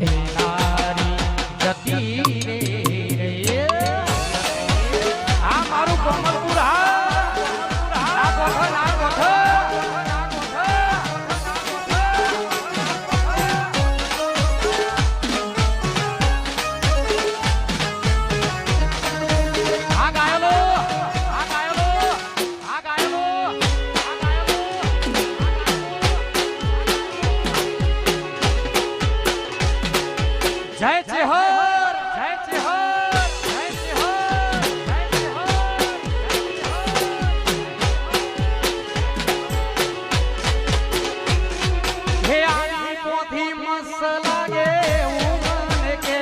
Yeah. जय जय चिहोर जय जय उमन के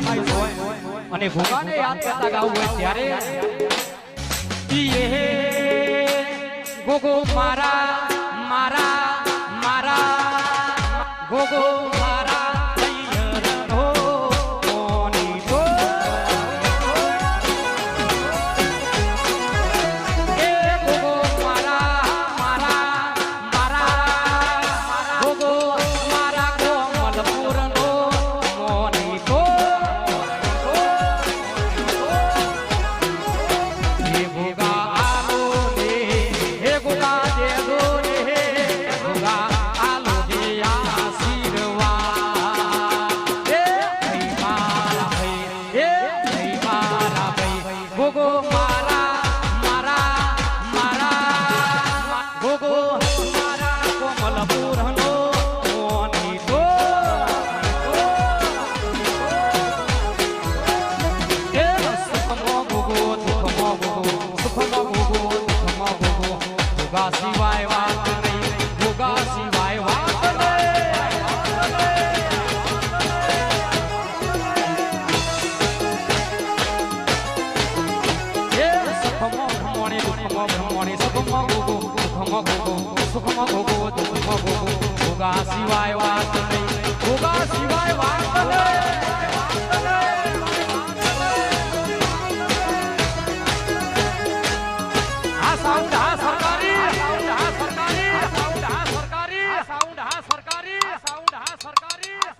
શરમાયું હોય. અને ભૂગાને યાદ કરતા ગાવું હોય ત્યારે ગોગો મારા મારા મારા ગોગો शिवाय वाट नाही उगा शिवाय वाट नाही सरकारी.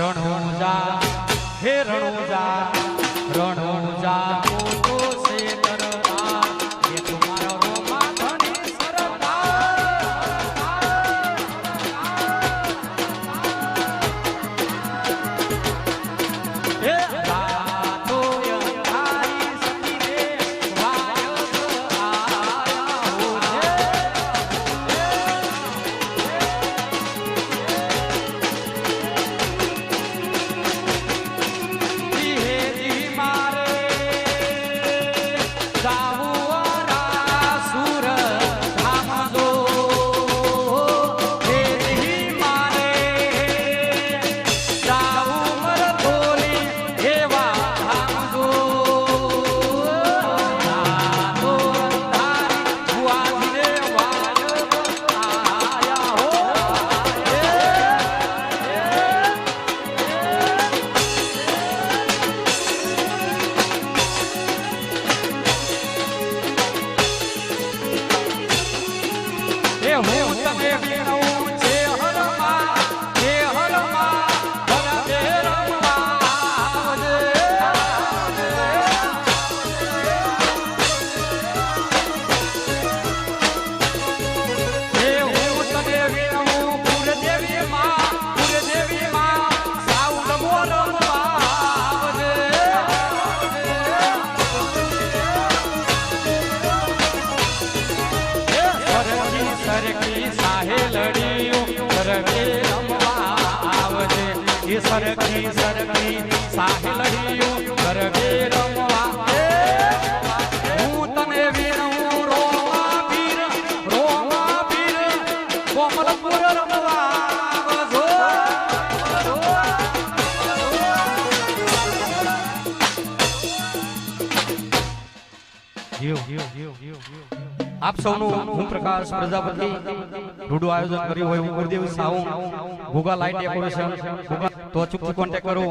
રણુજા હે રણુજા આપ સૌનું હું પ્રકાશ પ્રજાપતિ. ઢૂડું આયોજન કર્યું હોય, હું ગુરુદેવ સાઉ ગુગા લાઇટ ડેકોરેશન ગુગા તો અચૂકથી કોન્ટેક્ટ કરો.